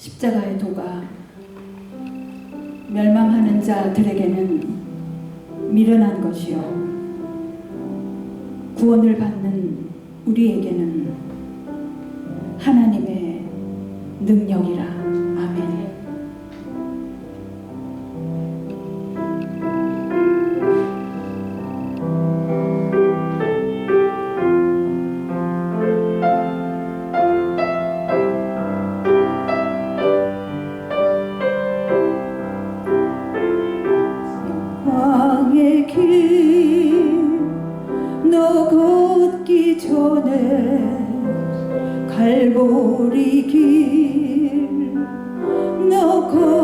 십자가의 도가 멸망하는 자들에게는 미련한 것이요. 구원을 받는 우리에게는 하나님의 능력이라 전에 갈보리 길너 걸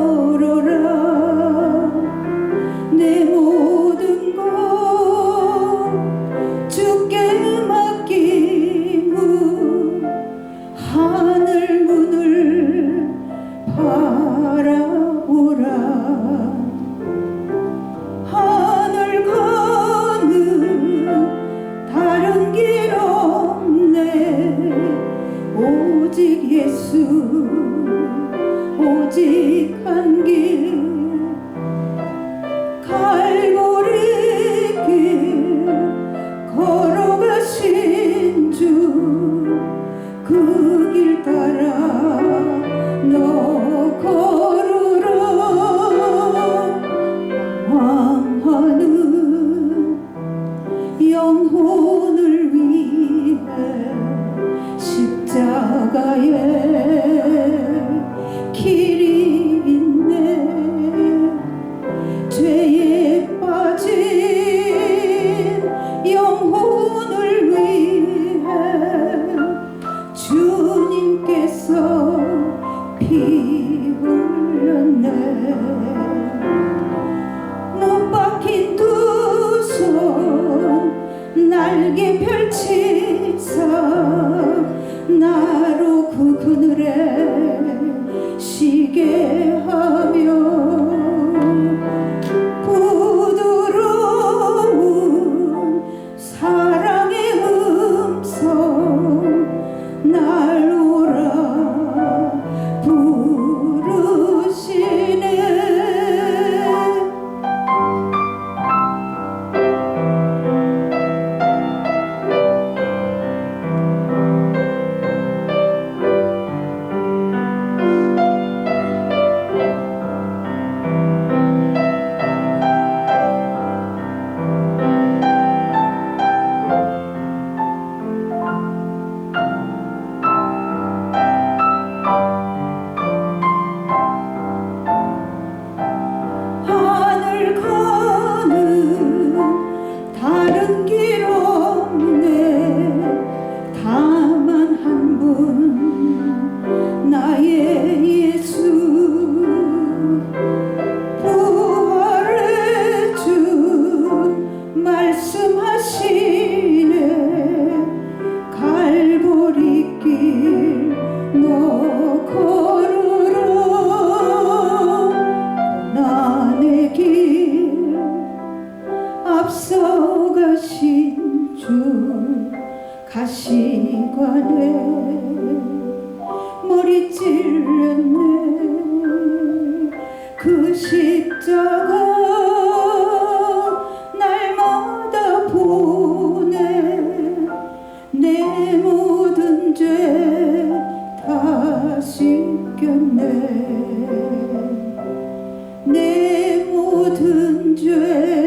오직 예수 오직 한길 펼치사 나로 그 말씀하시네 갈보리 길 너 걸으라 나의 길 앞서가신 주 가시관에 머리 찔렸네. 그 십자가 모든 죄 다 씻겼네. 내 모든 죄